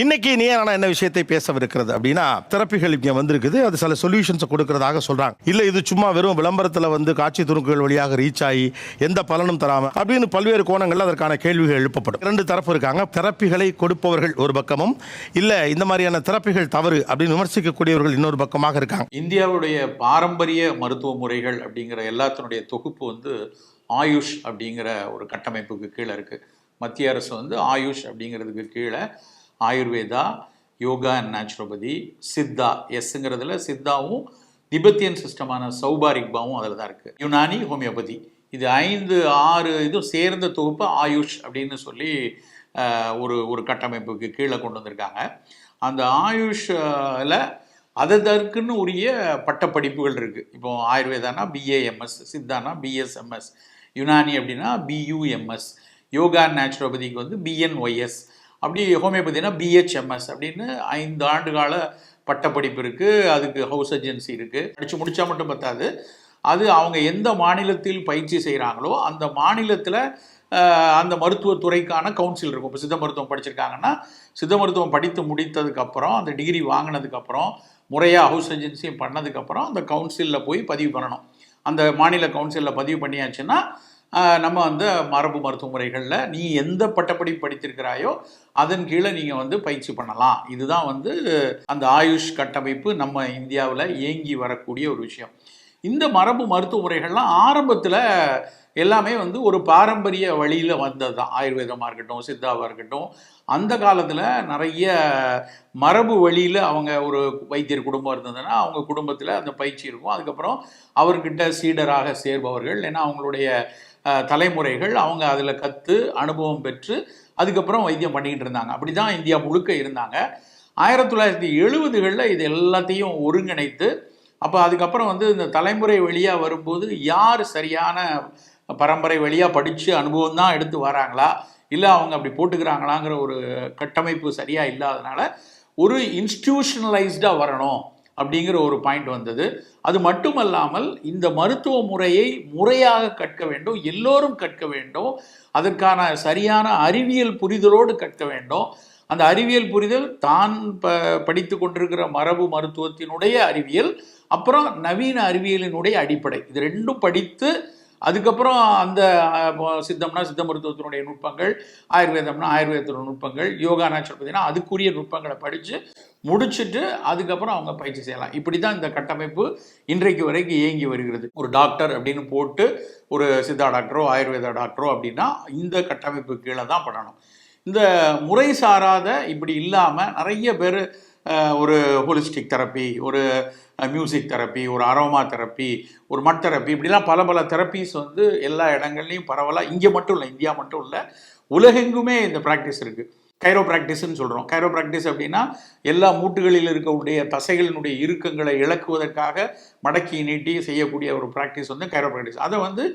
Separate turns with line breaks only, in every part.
இன்னைக்கு நீ ஆனா என்ன விஷயத்தை பேசவிருக்கிறது அப்படின்னா தெரப்பிகள் இங்கே வந்திருக்குது. அது சில சொல்யூஷன்ஸ் கொடுக்கறதாக சொல்றாங்க. இல்ல இது சும்மா வெறும் விளம்பரத்தில் வந்து காட்சி துணுக்குகள் வழியாக ரீச் ஆகி எந்த பலனும் தராம அப்படின்னு பல்வேறு கோணங்களில் அதற்கான கேள்விகள் எழுப்பப்படும். ரெண்டு தரப்பு இருக்காங்க. தெரப்பிகளை கொடுப்பவர்கள் ஒரு பக்கமும் இல்ல இந்த மாதிரியான தெரப்பிகள் தவறு அப்படின்னு விமர்சிக்கக்கூடியவர்கள் இன்னொரு பக்கமாக இருக்காங்க.
இந்தியாவுடைய பாரம்பரிய மருத்துவ முறைகள் அப்படிங்கிற எல்லாத்தினுடைய தொகுப்பு வந்து ஆயுஷ் அப்படிங்கிற ஒரு கட்டமைப்புக்கு கீழே இருக்குது மத்திய அரசு வந்து ஆயுஷ் அப்படிங்கிறதுக்கு கீழே Ayurveda yoga and naturopathy Siddha எஸ்ங்கிறதுல சித்தாவும் திபெத்தியன் சிஸ்டமான சௌபாரிக்பாவும் அதில் தான் இருக்குது யுனானி ஹோமியோபதி. இது ஐந்து ஆறு இதுவும் சேர்ந்த தொகுப்பு ஆயுஷ் அப்படின்னு சொல்லி ஒரு ஒரு கட்டமைப்புக்கு கீழே கொண்டு வந்திருக்காங்க. அந்த ஆயுஷில் அதற்குன்னு உரிய பட்டப்படிப்புகள் இருக்குது இப்போ ஆயுர்வேதானா பிஏஎம்எஸ் சித்தானா பிஎஸ்எம்எஸ் யுனானி அப்படின்னா பியூஎம்எஸ் யோகா நேச்சுரோபதிக்கு வந்து பிஎன்ஒய்எஸ் அப்படி ஹோமியோபதினா பிஹெச்எம்எஸ் அப்படின்னு ஐந்து ஆண்டு கால பட்டப்படிப்பு இருக்குது அதுக்கு ஹவுஸ் ஏஜென்சி இருக்குது படித்து முடித்தா மட்டும் பத்தாது. அது அவங்க எந்த மாநிலத்தில் பயிற்சி செய்கிறாங்களோ அந்த மாநிலத்தில் அந்த மருத்துவத்துறைக்கான கவுன்சில் இருக்கும். இப்போ சித்த மருத்துவம் படிச்சிருக்காங்கன்னா சித்த மருத்துவம் படித்து முடித்ததுக்கப்புறம் அந்த டிகிரி வாங்கினதுக்கப்புறம் முறையாக ஹவுஸ் ஏஜென்சியும் பண்ணதுக்கப்புறம் அந்த கவுன்சிலில் போய் பதிவு பண்ணணும். அந்த மாநில கவுன்சிலில் பதிவு பண்ணியாச்சுன்னா நம்ம வந்து மரபு மருத்துவ முறைகளில் நீ எந்த பட்டப்படி படித்திருக்கிறாயோ அதன் கீழே நீங்கள் வந்து பயிற்சி பண்ணலாம். இதுதான் வந்து அந்த ஆயுஷ் கட்டமைப்பு நம்ம இந்தியாவில் இயங்கி வரக்கூடிய ஒரு விஷயம். இந்த மரபு மருத்துவ முறைகள்லாம் ஆரம்பத்தில் எல்லாமே வந்து ஒரு பாரம்பரிய வழியில் வந்தது தான் ஆயுர்வேதமாக இருக்கட்டும் சித்தாவாக இருக்கட்டும். அந்த காலத்தில் நிறைய மரபு வழியில் அவங்க ஒரு வைத்தியர் குடும்பம் இருந்ததுன்னா அவங்க குடும்பத்தில் அந்த பயிற்சி இருக்கும். அதுக்கப்புறம் அவர்கிட்ட சீடராக சேர்பவர்கள் ஏன்னா அவங்களுடைய தலைமுறைகள் அவங்க அதில் கற்று அனுபவம் பெற்று அதுக்கப்புறம் வைத்தியம் பண்ணிக்கிட்டு இருந்தாங்க. அப்படி தான் இந்தியா முழுக்க இருந்தாங்க. ஆயிரத்தி தொள்ளாயிரத்தி எழுபதுகளில் இது எல்லாத்தையும் ஒருங்கிணைத்து அப்போ அதுக்கப்புறம் வந்து இந்த தலைமுறை வழியாக வரும்போது யார் சரியான பரம்பரை வழியாக படித்து அனுபவம் தான் எடுத்து வராங்களா? இல்லை அவங்க அப்படி போட்டுக்கிறாங்களாங்கிற ஒரு கட்டமைப்பு சரியாக இல்லாதனால ஒரு இன்ஸ்டிடியூஷனலைஸ்டாக வரணும் அப்படிங்கிற ஒரு பாயிண்ட் வந்தது. அது மட்டுமல்லாமல் இந்த மருத்துவ முறையை முறையாக கற்க வேண்டும் எல்லோரும் கற்க வேண்டும். அதற்கான சரியான அறிவியல் புரிதலோடு கற்க வேண்டும். அந்த அறிவியல் புரிதல் தான் ப படித்து கொண்டிருக்கிற மரபு மருத்துவத்தினுடைய அறிவியல் அப்புறம் நவீன அறிவியலினுடைய அடிப்படை. இது ரெண்டும் படித்து அதுக்கப்புறம் அந்த இப்போ சித்தம்னா சித்த மருத்துவத்தினுடைய நுட்பங்கள் ஆயுர்வேதம்னா ஆயுர்வேதத்தோட நுட்பங்கள் யோகா நேச்சுரோபதினா அதுக்குரிய நுட்பங்களை படித்து முடிச்சுட்டு அதுக்கப்புறம் அவங்க பயிற்சி செய்யலாம். இப்படி தான் இந்த கட்டமைப்பு இன்றைக்கு வரைக்கும் இயங்கி வருகிறது. ஒரு டாக்டர் அப்படின்னு போட்டு ஒரு சித்தா டாக்டரோ ஆயுர்வேதா டாக்டரோ அப்படின்னா இந்த கட்டமைப்பு கீழே தான் பண்ணணும் இந்த முறை சாராத இப்படி இல்லாமல் நிறைய பேர் ஒரு ஹோலிஸ்டிக் தெரப்பி ஒரு மியூசிக் தெரப்பி ஒரு அரோமா தெரப்பி ஒரு மட் தெரப்பி இப்படிலாம் பல பல தெரப்பீஸ் வந்து எல்லா இடங்கள்லையும் பரவலாக இங்கே மட்டும் இல்லை இந்தியா மட்டும் இல்லை உலகெங்குமே இந்த ப்ராக்டிஸ் இருக்குது கைரோ ப்ராக்டிஸ்ன்னு சொல்கிறோம் கைரோ ப்ராக்டிஸ் அப்படின்னா எல்லா மூட்டுகளில் இருக்கக்கூடிய தசைகளினுடைய இறுக்கங்களை இழக்குவதற்காக மடக்கி நீட்டி செய்யக்கூடிய ஒரு ப்ராக்டிஸ் வந்து கைரோ ப்ராக்டிஸ் அதை வந்து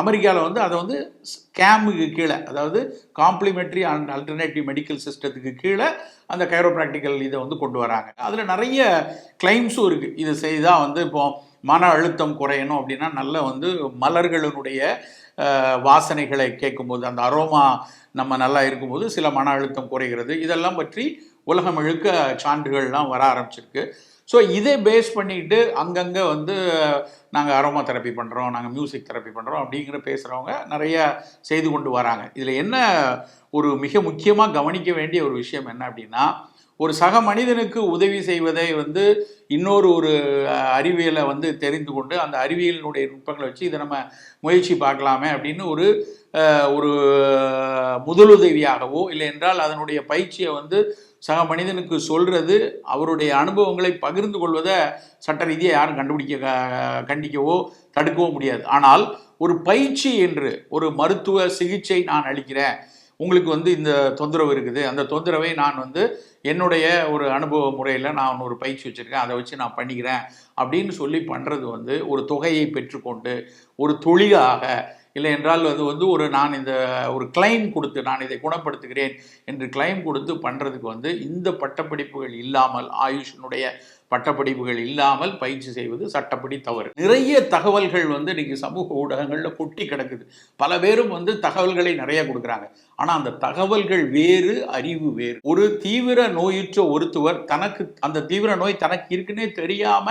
அமெரிக்காவில் வந்து அதை வந்து ஸ்கேமுக்கு கீழே அதாவது காம்ப்ளிமெண்ட்ரி அண்ட் அல்டர்னேட்டிவ் மெடிக்கல் சிஸ்டத்துக்கு கீழே அந்த கைரோப்ராக்டிக்கல் இதை வந்து கொண்டு வராங்க. அதில் நிறைய கிளைம்ஸும் இருக்குது இது செய்தால் வந்து இப்போ மன அழுத்தம் குறையணும் அப்படின்னா நல்ல வந்து மலர்களினுடைய வாசனைகளை கேட்கும்போது அந்த அரோமா நம்ம நல்லா இருக்கும்போது சில மன அழுத்தம் குறைகிறது. இதெல்லாம் பற்றி உலகம் முழுக்க சான்றுகள்லாம் வர ஆரம்பிச்சிருக்கு. ஸோ இதை பேஸ் பண்ணிட்டு அங்கங்கே வந்து நாங்கள் அரோமா தெரப்பி பண்ணுறோம் நாங்கள் மியூசிக் தெரப்பி பண்ணுறோம் அப்படிங்கிற பேசுகிறவங்க நிறைய செய்து கொண்டு வராங்க. இதில் என்ன ஒரு மிக முக்கியமாக கவனிக்க வேண்டிய ஒரு விஷயம் என்ன அப்படின்னா ஒரு சக மனிதனுக்கு உதவி செய்வதை வந்து இன்னொரு ஒரு அறிவியலை வந்து தெரிந்து கொண்டு அந்த அறிவியலினுடைய நுட்பங்களை வச்சு இதை நம்ம முயற்சி பார்க்கலாமே அப்படின்னு ஒரு ஒரு முதலுதவியாகவோ இல்லை என்றால் அதனுடைய பயிற்சியை வந்து சக மனிதனுக்கு சொல்றது அவருடைய அனுபவங்களை பகிர்ந்து கொள்வதை சட்ட ரீதியாக யாரும் கண்டுபிடிக்க கண்டிக்கவோ தடுக்கவோ முடியாது. ஆனால் ஒரு பயிற்சி என்று ஒரு மருத்துவ சிகிச்சை நான் அளிக்கிறேன். உங்களுக்கு வந்து இந்த தொந்தரவு இருக்குது. அந்த தொந்தரவை நான் வந்து என்னுடைய ஒரு அனுபவ முறையில் நான் ஒரு பயிற்சி வச்சுருக்கேன். அதை வச்சு நான் பண்ணிக்கிறேன் அப்படின்னு சொல்லி பண்ணுறது வந்து ஒரு தொகையை பெற்றுக்கொண்டு ஒரு தொழிலாக இல்லை என்றால் அது வந்து ஒரு நான் இந்த ஒரு கிளைம் கொடுத்து நான் இதை குணப்படுத்துகிறேன் என்று கிளைம் கொடுத்து பண்ணுறதுக்கு வந்து இந்த பட்டப்படிப்புகள் இல்லாமல் ஆயுஷினுடைய பட்டப்படிப்புகள் இல்லாமல் பயிற்சி செய்வது சட்டப்படி தவறு. நிறைய தகவல்கள் வந்து இன்னைக்கு சமூக ஊடகங்களில் கொட்டி கிடக்குது. பல பேரும் வந்து தகவல்களை நிறைய கொடுக்குறாங்க. ஆனால் அந்த தகவல்கள் வேறு அறிவு வேறு. ஒரு தீவிர நோயுற்ற ஒருத்தவர் தனக்கு அந்த தீவிர நோய் தனக்கு இருக்குன்னே தெரியாம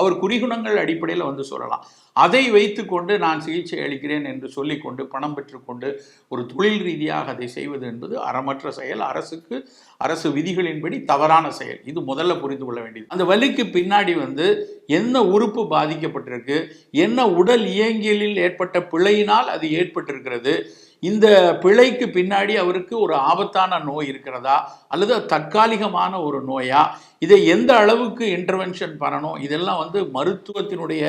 அவர் குறிகுணங்கள் அடிப்படையில் வந்து சொல்லலாம். அதை வைத்துக்கொண்டு நான் சிகிச்சை அளிக்கிறேன் என்று சொல்லிக்கொண்டு பணம் பெற்றுக்கொண்டு ஒரு தொழில் ரீதியாக அதை செய்வது என்பது அறமற்ற செயல். அரசுக்கு அரசு விதிகளின்படி தவறான செயல். இது முதல்ல புரிந்து கொள்ள வேண்டியது. அந்த வலிக்கு பின்னாடி வந்து என்ன உறுப்பு பாதிக்கப்பட்டிருக்கு என்ன உடல் இயங்கியலில் ஏற்பட்ட பிழையினால் அது ஏற்பட்டிருக்கிறது இந்த பிழைக்கு பின்னாடி அவருக்கு ஒரு ஆபத்தான நோய் இருக்கிறதா அல்லது தற்காலிகமான ஒரு நோயா இதை எந்த அளவுக்கு இன்டர்வென்ஷன் பண்ணணும் இதெல்லாம் வந்து மருத்துவத்தினுடைய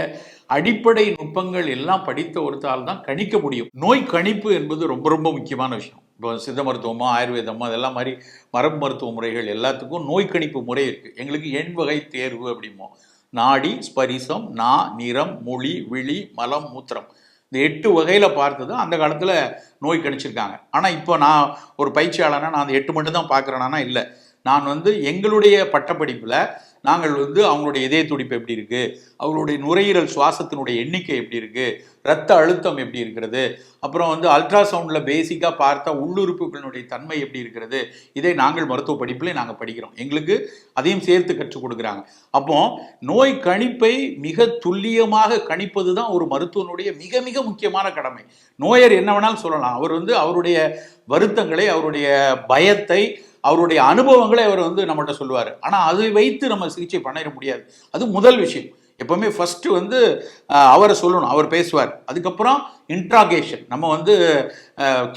அடிப்படை நுட்பங்கள் எல்லாம் படித்த ஒருத்தால் தான் கணிக்க முடியும். நோய் கணிப்பு என்பது ரொம்ப ரொம்ப முக்கியமான விஷயம். இப்போ சித்த மருத்துவமோ ஆயுர்வேதமோ அதெல்லாம் மாதிரி மரபு மருத்துவ முறைகள் எல்லாத்துக்கும் நோய்க்கணிப்பு முறை இருக்குது எங்களுக்கு எண் வகை தேர்வு அப்படிமோ நாடி ஸ்பரிசம் நா நிறம் மொழி விழி மலம் மூத்திரம். இந்த எட்டு வகையில் பார்த்ததும் அந்த காலத்தில் நோய் கணிச்சிருக்காங்க. ஆனால் இப்போ நான் ஒரு பயிற்சியாளனா நான் அந்த எட்டு மட்டும் தான் பார்க்குறேன்னா இல்லை. நான் வந்து எங்களுடைய பட்டப்படிப்பில் நாங்கள் வந்து அவங்களுடைய இதய துடிப்பு எப்படி இருக்குது அவங்களுடைய நுரையீரல் சுவாசத்தினுடைய எண்ணிக்கை எப்படி இருக்குது ரத்த அழுத்தம் எப்படி இருக்கிறது? அப்புறம் வந்து அல்ட்ராசவுண்டில் பேசிக்காக பார்த்தா உள்ளுறுப்புகளினுடைய தன்மை எப்படி இருக்கிறது? இதை நாங்கள் மருத்துவ படிப்பில் நாங்கள் படிக்கிறோம். எங்களுக்கு அதையும் சேர்த்து கற்றுக் கொடுக்குறாங்க. அப்போ நோய் கணிப்பை மிக துல்லியமாக கணிப்பது தான் ஒரு மருத்துவனுடைய மிக மிக முக்கியமான கடமை. நோயர் என்ன வேணாலும் சொல்லலாம். அவர் வந்து அவருடைய வருத்தங்களை அவருடைய பயத்தை அவருடைய அனுபவங்களை அவர் வந்து நம்மகிட்ட சொல்லுவார். ஆனால் அதை வைத்து நம்ம சிகிச்சை பண்ணிட முடியாது. அது முதல் விஷயம். எப்பவுமே ஃபர்ஸ்ட் வந்து அவரை சொல்லணும் அவர் பேசுவார். அதுக்கப்புறம் இன்ட்ராகேஷன் நம்ம வந்து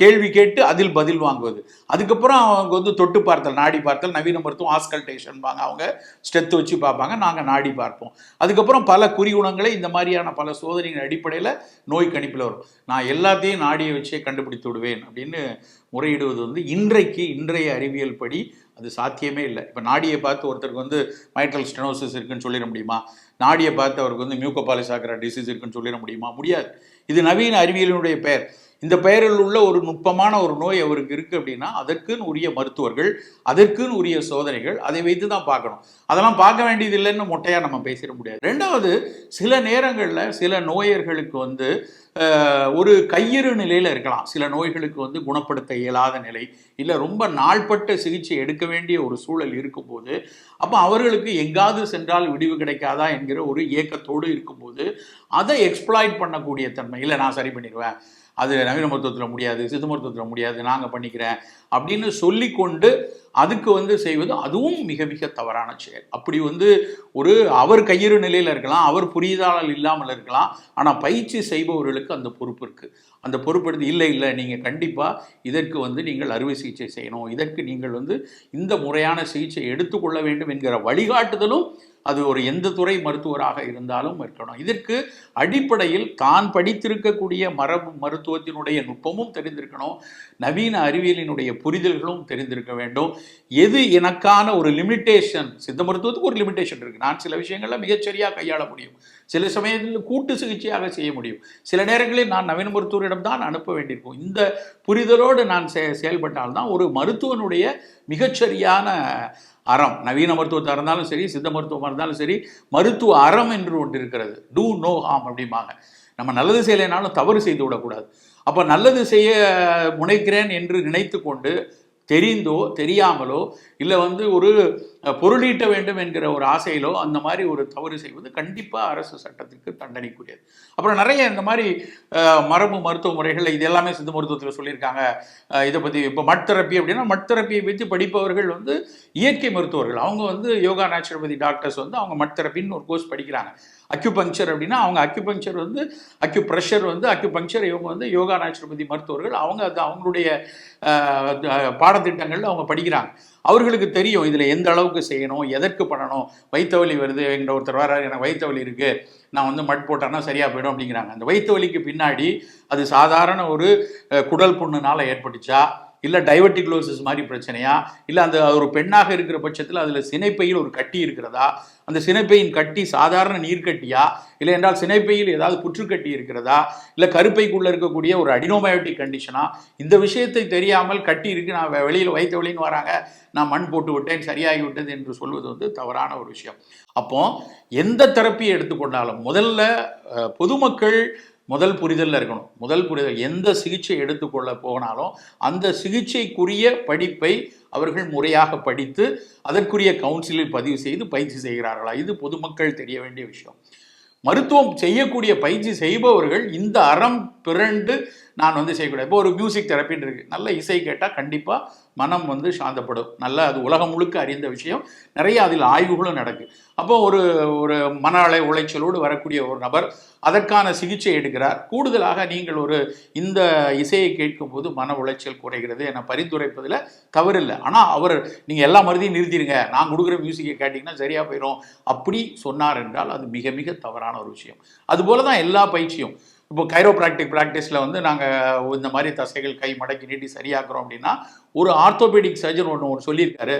கேள்வி கேட்டு அதில் பதில் வாங்குவது. அதுக்கப்புறம் அவங்க வந்து தொட்டு பார்த்தல் நாடி பார்த்தல் நவீன மருத்துவம் ஆஸ்கல்டேஷன்பாங்க அவங்க ஸ்டெத்து வச்சு பார்ப்பாங்க நாங்கள் நாடி பார்ப்போம். அதுக்கப்புறம் பல குறிகுணங்களை இந்த மாதிரியான பல சோதனைகள் அடிப்படையில் நோய் கணிப்பில் வரும். நான் எல்லாத்தையும் நாடியை வச்சே கண்டுபிடித்து விடுவேன் அப்படின்னு முறையிடுவது வந்து இன்றைக்கு இன்றைய அறிவியல் படி அது சாத்தியமே இல்லை. இப்போ நாடியை பார்த்து ஒருத்தருக்கு வந்து மைட்ரல் ஸ்டெனோசிஸ் இருக்குன்னு சொல்லிட முடியுமா? நாடியை பார்த்து அவருக்கு வந்து மியூக்கோபாலிசாக்கிற டிசீஸ் இருக்குன்னு சொல்லிட முடியுமா? முடியாது. இது நவீன அறிவியலினுடைய பெயர். இந்த பெயரில் உள்ள ஒரு நுட்பமான ஒரு நோய் அவருக்கு இருக்குது அப்படின்னா அதற்குன்னு உரிய மருத்துவர்கள் அதற்குன்னு உரிய சோதனைகள் அதை வைத்து தான் பார்க்கணும். அதெல்லாம் பார்க்க வேண்டியது இல்லைன்னு மொட்டையாக நம்ம பேசிட முடியாது. ரெண்டாவது சில நேரங்களில் சில நோயர்களுக்கு வந்து ஒரு கையிறு நிலையில் இருக்கலாம். சில நோய்களுக்கு வந்து குணப்படுத்த இயலாத நிலை இல்லை ரொம்ப நாள்பட்ட சிகிச்சை எடுக்க வேண்டிய ஒரு சூழல் இருக்கும்போது அப்போ அவர்களுக்கு எங்காவது சென்றால் விடிவு கிடைக்காதா என்கிற ஒரு ஏக்கத்தோடு இருக்கும்போது அதை எக்ஸ்ப்ளாய்ட் பண்ணக்கூடிய தன்மை. இல்லை நான் சரி பண்ணிடுவேன். அது நவீன மருத்துவத்தில் முடியாது சித்த மருத்துவத்தில் முடியாது நாங்கள் பண்ணிக்கிறேன் அப்படின்னு சொல்லிக்கொண்டு அதுக்கு வந்து செய்வது அதுவும் மிக மிக தவறான செயல். அப்படி வந்து ஒரு அவர் கையிறு நிலையில் இருக்கலாம் அவர் புரிதலால் இல்லாமல் இருக்கலாம். ஆனால் பயிற்சி செய்பவர்களுக்கு அந்த பொறுப்பு இருக்குது அந்த பொறுப்பு எடுத்து இல்லை இல்லை நீங்கள் கண்டிப்பாக இதற்கு வந்து நீங்கள் அறுவை சிகிச்சை செய்யணும். இதற்கு நீங்கள் வந்து இந்த முறையான சிகிச்சை எடுத்துக்கொள்ள வேண்டும் என்கிற வழிகாட்டுதலும் அது ஒரு எந்த துறை மருத்துவராக இருந்தாலும் இருக்கணும் இதற்கு அடிப்படையில் தான் படித்திருக்கக்கூடிய மரபு மருத்துவத்தினுடைய நுட்பமும் தெரிந்திருக்கணும். நவீன அறிவியலினுடைய புரிதல்களும் தெரிந்திருக்க வேண்டும். எது எனக்கான ஒரு லிமிட்டேஷன் சித்த மருத்துவத்துக்கு ஒரு லிமிட்டேஷன் இருக்கு. நான் சில விஷயங்கள்ல மிகச்சரியாக கையாள முடியும். சில சமயத்தில் கூட்டு சிகிச்சையாக செய்ய முடியும். சில நேரங்களில் நான் நவீன மருத்துவரிடம் தான் அனுப்ப வேண்டியிருக்கும். இந்த புரிதலோடு நான் செ செயல்பட்டால்தான் ஒரு மருத்துவனுடைய மிகச்சரியான அறம். நவீன மருத்துவத்தாக இருந்தாலும் சரி சித்த மருத்துவமாக இருந்தாலும் சரி மருத்துவ அறம் என்று ஒன்று இருக்கிறது. டூ நோ ஹாம் அப்படிம்பாங்க. நம்ம நல்லது செய்யலைனாலும் தவறு செய்து விடக்கூடாது. அப்போ நல்லது செய்ய முனைக்கிறேன் என்று நினைத்து கொண்டு தெரிந்தோ தெரியாமலோ இல்லை வந்து ஒரு பொருளீட்ட வேண்டும் என்கிற ஒரு ஆசையிலோ அந்த மாதிரி ஒரு தவறு செய்வது கண்டிப்பாக அரசு சட்டத்திற்கு தண்டனைக்குரியது. அப்புறம் நிறைய இந்த மாதிரி மரபு மருத்துவ முறைகள் இது எல்லாமே சித்த மருத்துவத்தில் சொல்லியிருக்காங்க. இதை பற்றி இப்போ மட் தெரப்பி அப்படின்னா மட் தெரப்பியை பற்றி படிப்பவர்கள் வந்து இயற்கை மருத்துவர்கள். அவங்க வந்து யோகா நேச்சுரோபதி டாக்டர்ஸ் வந்து அவங்க மட் தெரப்பின்னு ஒரு கோர்ஸ் படிக்கிறாங்க. அக்யூபங்க்சர் அப்படின்னா அவங்க அக்யூபங்க்சர் வந்து அக்யூ ப்ரெஷர் வந்து அக்யூபங்க்சர் இவங்க வந்து யோகா நேச்சுரோபதி மருத்துவர்கள். அவங்க அது அவங்களுடைய பாடத்திட்டங்களில் அவங்க படிக்கிறாங்க. அவர்களுக்கு தெரியும் இதில் எந்த அளவுக்கு செய்யணும் எதற்கு பண்ணணும் வயிற்று வலி வருது எங்கிட்ட ஒருத்தர் வர எனக்கு வைத்த வலி இருக்குது நான் வந்து மட் போட்டேன்னா சரியாக போயிடும் அப்படிங்கிறாங்க. அந்த வைத்த வலிக்கு பின்னாடி அது சாதாரண ஒரு குடல் புண்ணுனால ஏற்பட்டுச்சா? இல்லை டைவர்டிகுலோசிஸ் மாதிரி பிரச்சனையா? இல்லை அந்த ஒரு பெண்ணாக இருக்கிற பட்சத்தில் அதில் சினைப்பையில் ஒரு கட்டி இருக்கிறதா? அந்த சினைப்பையின் கட்டி சாதாரண நீர்க்கட்டியா? இல்லை என்றால் சினைப்பையில் ஏதாவது புற்றுக்கட்டி இருக்கிறதா? இல்லை கருப்பைக்குள்ளே இருக்கக்கூடிய ஒரு அடினோமயோட்டிக் கண்டிஷனா இந்த விஷயத்தை தெரியாமல் கட்டி இருக்கு நான் வெளியில் வைத்த வெளின்னு வராங்க. நான் மண் போட்டு விட்டேன் சரியாகி விட்டது என்று சொல்வது வந்து தவறான ஒரு விஷயம். அப்போ எந்த தெரப்பியை எடுத்துக்கொண்டாலும் முதல்ல பொதுமக்கள் முதல் புரிதலில் இருக்கணும். முதல் புரிதல் எந்த சிகிச்சை எடுத்துக்கொள்ள போனாலும் அந்த சிகிச்சைக்குரிய படிப்பை அவர்கள் முறையாக படித்து அதற்குரிய கவுன்சிலில் பதிவு செய்து பயிற்சி செய்கிறார்களா? இது பொதுமக்கள் தெரிய வேண்டிய விஷயம். மருத்துவம் செய்யக்கூடிய பயிற்சி செய்பவர்கள் இந்த அறம் பிறண்டு நான் வந்து செய்யக்கூடாது இப்போ ஒரு மியூசிக் தெரப்பின்னு இருக்கு. நல்ல இசை கேட்டால் கண்டிப்பாக மனம் வந்து சாந்தப்படும். நல்ல அது உலகம் முழுக்க அறிந்த விஷயம். நிறைய அதில் ஆய்வுகளும் நடக்கு. அப்போ ஒரு ஒரு மன அலை உளைச்சலோடு வரக்கூடிய ஒரு நபர் அதற்கான சிகிச்சை எடுக்கிறார். கூடுதலாக நீங்கள் ஒரு இந்த இசையை கேட்கும்போது மன உளைச்சல் குறைகிறது என பரிந்துரைப்பதில் தவறில்லை ஆனால் அவர் நீங்கள் எல்லா மருந்தையும் நிறுத்திடுங்க. நான் கொடுக்குற மியூசிக்கை கேட்டிங்கன்னா சரியாக போயிடும் அப்படி சொன்னார் என்றால் அது மிக மிக தவறான ஒரு விஷயம். அதுபோல தான் எல்லா பயிற்சியும். இப்போ கைரோப்ராக்டிக் ப்ராக்டிஸில் வந்து நாங்கள் இந்த மாதிரி தசைகள் கை மடக்கி நீட்டி சரியாக்குறோம் அப்படின்னா ஒரு ஆர்த்தோபேடிக் சர்ஜன் ஒன்று ஒன்று சொல்லியிருக்காரு.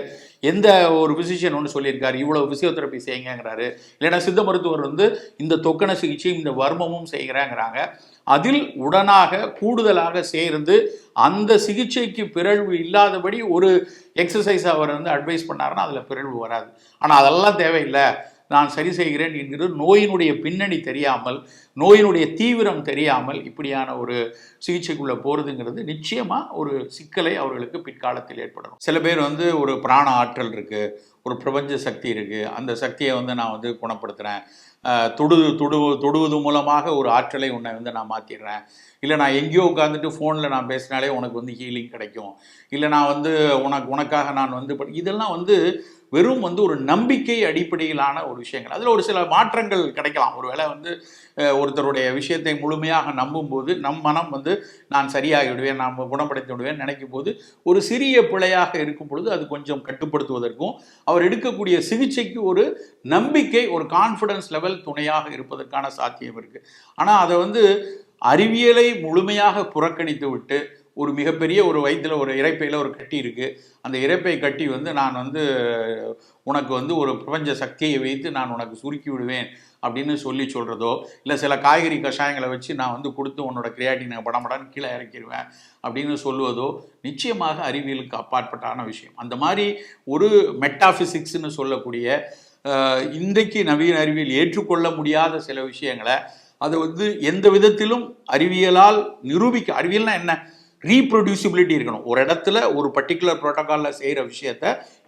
எந்த ஒரு ஃபிசிஷியன் ஒன்று சொல்லியிருக்காரு? இவ்வளோ ஃபிசியோதெரப்பி செய்யுங்கிறாரு இல்லைன்னா சித்த மருத்துவர் வந்து இந்த தொக்கண சிகிச்சையும் இந்த வர்மமும் செய்கிறாங்கிறாங்க அதில் உடனாக கூடுதலாக சேர்ந்து அந்த சிகிச்சைக்கு பிறழ்வு இல்லாதபடி ஒரு எக்ஸசைஸ் அவர் வந்து அட்வைஸ் பண்ணாருன்னா அதில் பிறழ்வு வராது. ஆனால் அதெல்லாம் தேவையில்லை. நான் சரி செய்கிறேன் என்கிறது நோயினுடைய பின்னணி தெரியாமல் நோயினுடைய தீவிரம் தெரியாமல் இப்படியான ஒரு சிகிச்சைக்குள்ளே போகிறதுங்கிறது நிச்சயமாக ஒரு சிக்கலை அவர்களுக்கு பிற்காலத்தில் ஏற்படும் சில பேர் வந்து ஒரு பிராண ஆற்றல் இருக்குது ஒரு பிரபஞ்ச சக்தி இருக்குது அந்த சக்தியை வந்து நான் வந்து குணப்படுத்துகிறேன் தொடு தொடு தொடுவது மூலமாக ஒரு ஆற்றலை உன்னை வந்து நான் மாற்றிடுறேன் இல்லை நான் எங்கேயோ உட்காந்துட்டு ஃபோனில் நான் பேசினாலே உனக்கு வந்து ஹீலிங் கிடைக்கும். இல்லை நான் வந்து உனக்கு உனக்காக நான் வந்து படி- இதெல்லாம் வந்து வெறும் வந்து ஒரு நம்பிக்கை அடிப்படையிலான ஒரு விஷயங்கள். அதில் ஒரு சில மாற்றங்கள் கிடைக்கலாம். ஒருவேளை வந்து ஒருத்தருடைய விஷயத்தை முழுமையாக நம்பும்போது நம் மனம் வந்து நான் சரியாகி விடுவேன் நான் குணப்படுத்தி விடுவேன் நினைக்கும் போது ஒரு சிறிய பிழையாக இருக்கும் பொழுது அது கொஞ்சம் கட்டுப்படுத்துவதற்கும் அவர் எடுக்கக்கூடிய சிகிச்சைக்கு ஒரு நம்பிக்கை ஒரு கான்ஃபிடன்ஸ் லெவல் துணையாக இருப்பதற்கான சாத்தியம் இருக்குது ஆனால் அதை வந்து அறிவியலை முழுமையாக புறக்கணித்து விட்டு ஒரு மிகப்பெரிய ஒரு வயித்துல ஒரு இறைப்பையில் ஒரு கட்டி இருக்குது அந்த இறைப்பை கட்டி வந்து நான் வந்து உனக்கு வந்து ஒரு பிரபஞ்ச சக்தியை வைத்து நான் உனக்கு சுருக்கி விடுவேன் அப்படின்னு சொல்லி சொல்கிறதோ இல்லை சில காய்கறி கஷாயங்களை வச்சு நான் வந்து கொடுத்து உன்னோட கிரியாட்டினை படம்படான்னு கீழே இறக்கிடுவேன் அப்படின்னு சொல்லுவதோ நிச்சயமாக அறிவியலுக்கு அப்பாற்பட்டான விஷயம். அந்த மாதிரி ஒரு மெட்டாஃபிசிக்ஸ்னு சொல்லக்கூடிய இன்றைக்கு நவீன அறிவியல் ஏற்றுக்கொள்ள முடியாத சில விஷயங்களை அதை வந்து எந்த விதத்திலும் அறிவியலால் நிரூபிக்க அறிவியல்னா என்ன? ரீப்ரொடியூசிபிலிட்டி இருக்கணும். ஒரு இடத்துல ஒரு பர்டிகுலர் ப்ரோட்டோக்காலில் செய்கிற விஷயத்த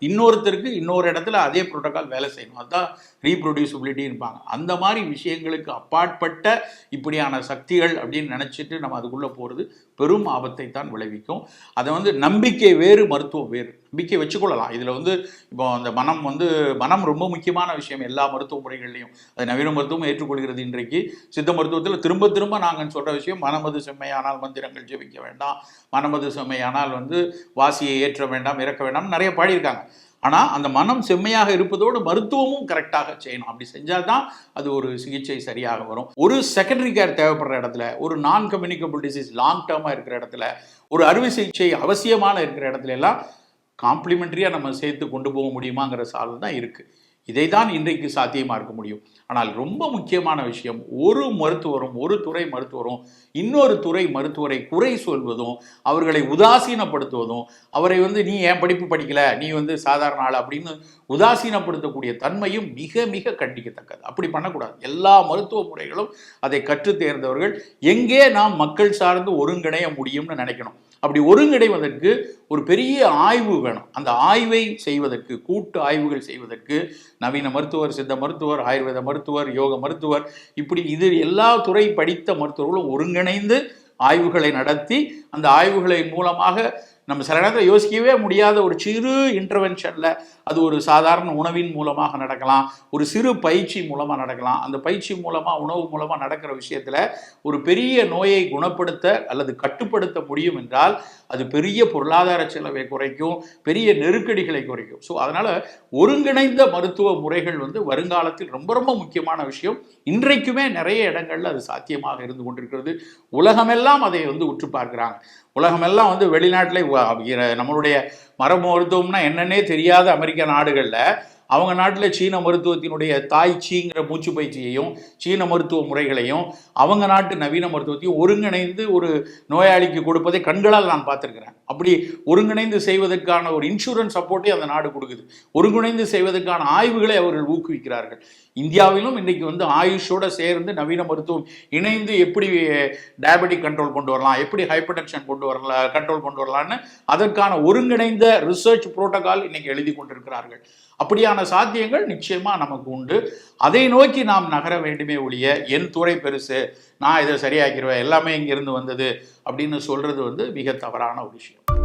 இன்னொருத்தருக்கு இன்னொரு இடத்துல அதே ப்ரோட்டோக்கால் வேலை செய்யணும். அதுதான் ரீப்ரொடியூசபிலிட்டின்பாங்க அந்த மாதிரி விஷயங்களுக்கு அப்பாற்பட்ட இப்படியான சக்திகள் அப்படின்னு நினச்சிட்டு நம்ம அதுக்குள்ளே போகிறது பெரும் ஆபத்தை தான் விளைவிக்கும். அதை வந்து நம்பிக்கை வேறு மருத்துவம் வேறு. நம்பிக்கை வச்சுக்கொள்ளலாம். இதில் வந்து இப்போ அந்த மனம் வந்து மனம் ரொம்ப முக்கியமான விஷயம் எல்லா மருத்துவ முறைகள்லையும். அது நவீன மருத்துவம் ஏற்றுக்கொள்கிறது இன்றைக்கு. சித்த மருத்துவத்தில் திரும்ப திரும்ப நாங்கள் சொல்கிற விஷயம் மனமது செம்மையானால் மந்திரங்கள் ஜெபிக்க வேண்டாம். மனமது செம்மையானால் வந்து வாசியை ஏற்ற வேண்டாம் இறக்க வேண்டாம் நிறைய பாடியிருக்காங்க. ஆனால் அந்த மனம் செம்மையாக இருப்பதோடு மருத்துவமும் கரெக்டாக செய்யணும். அப்படி செஞ்சால் தான் அது ஒரு சிகிச்சை சரியாக வரும். ஒரு செகண்டரி கேர் தேவைப்படுற இடத்துல ஒரு நான் கம்யூனிகபிள் டிசீஸ் லாங் டேர்மாக இருக்கிற இடத்துல ஒரு அறுவை சிகிச்சை அவசியமான இருக்கிற இடத்துல எல்லாம் காம்ப்ளிமெண்ட்ரியாக நம்ம சேர்த்து கொண்டு போக முடியுமாங்கிற சால் தான் இருக்குது இதை தான் இன்றைக்கு சாத்தியமாக இருக்க முடியும். ஆனால் ரொம்ப முக்கியமான விஷயம் ஒரு மருத்துவரும் ஒரு துறை மருத்துவரும் இன்னொரு துறை மருத்துவரை குறை சொல்வதும் அவர்களை உதாசீனப்படுத்துவதும் அவரை வந்து நீ ஏன் படிப்பு படிக்கல நீ வந்து சாதாரண ஆள் அப்படின்னு உதாசீனப்படுத்தக்கூடிய தன்மையும் மிக மிக கண்டிக்கத்தக்கது. அப்படி பண்ணக்கூடாது. எல்லா மருத்துவ முறைகளும் அதை கற்றுத் தேர்ந்தவர்கள் எங்கே நாம் மக்கள் சார்ந்து ஒருங்கிணைய முடியும்னு நினைக்கணும். அப்படி ஒருங்கிணைவதற்கு ஒரு பெரிய ஆய்வு வேணும். அந்த ஆய்வை செய்வதற்கு கூட்டு ஆய்வுகள் செய்வதற்கு நவீன மருத்துவர் சித்த மருத்துவர் ஆயுர்வேத மருத்துவர் யோக மருத்துவர் இப்படி இது எல்லா துறை படித்த மருத்துவர்களும் ஒருங்கிணைந்து ஆய்வுகளை நடத்தி அந்த ஆய்வுகளின் மூலமாக நம்ம சில நேரத்தில் யோசிக்கவே முடியாத ஒரு சிறு இன்டர்வென்ஷனில் அது ஒரு சாதாரண உணவின் மூலமாக நடக்கலாம் ஒரு சிறு பயிற்சி மூலமாக நடக்கலாம். அந்த பயிற்சி மூலமாக உணவு மூலமாக நடக்கிற விஷயத்தில் ஒரு பெரிய நோயை குணப்படுத்த அல்லது கட்டுப்படுத்த முடியும் என்றால் அது பெரிய பொருளாதார செலவை குறைக்கும் பெரிய நெருக்கடிகளை குறைக்கும். ஸோ அதனால் ஒருங்கிணைந்த மருத்துவ முறைகள் வந்து வருங்காலத்தில் ரொம்ப ரொம்ப முக்கியமான விஷயம். இன்றைக்குமே நிறைய இடங்களில் அது சாத்தியமாக இருந்து கொண்டிருக்கிறது. உலகமெல்லாம் அதை வந்து உற்று பார்க்கிறாங்க. உலகமெல்லாம் வந்து வெளிநாட்டில் நம்மளுடைய மரபு மருத்துவம்னா என்னன்னே தெரியாத அமெரிக்க நாடுகளில் அவங்க நாட்டில் சீன மருத்துவத்தினுடைய தாய் சீங்கிற மூச்சு பயிற்சியையும் சீன மருத்துவ முறைகளையும் அவங்க நாட்டு நவீன மருத்துவத்தையும் ஒருங்கிணைந்து ஒரு நோயாளிக்கு கொடுப்பதை கண்களால் நான் பார்த்துருக்கிறேன். அப்படி ஒருங்கிணைந்து செய்வதற்கான ஒரு இன்சூரன்ஸ் சப்போர்ட்டை அந்த நாடு கொடுக்குது. ஒருங்கிணைந்து செய்வதற்கான ஆய்வுகளை அவர்கள் ஊக்குவிக்கிறார்கள். இந்தியாவிலும் இன்னைக்கு வந்து ஆயுஷோட சேர்ந்து நவீன மருத்துவம் இணைந்து எப்படி டயபெட்டிக் கண்ட்ரோல் கொண்டு வரலாம் எப்படி ஹைப்பர் டென்ஷன் கொண்டு வரலாம் கண்ட்ரோல் கொண்டு வரலாம்னு அதற்கான ஒருங்கிணைந்த ரிசர்ச் புரோட்டோகால் இன்னைக்கு எழுதி கொண்டிருக்கிறார்கள். அப்படியான சாத்தியங்கள் நிச்சயமா நமக்கு உண்டு. அதை நோக்கி நாம் நகர வேண்டுமே ஒழிய என் துறை பெருசு நான் இதை சரியாக்கிடுவேன் எல்லாமே இங்கிருந்து வந்தது அப்படின்னு சொல்றது வந்து மிக தவறான ஒரு விஷயம்.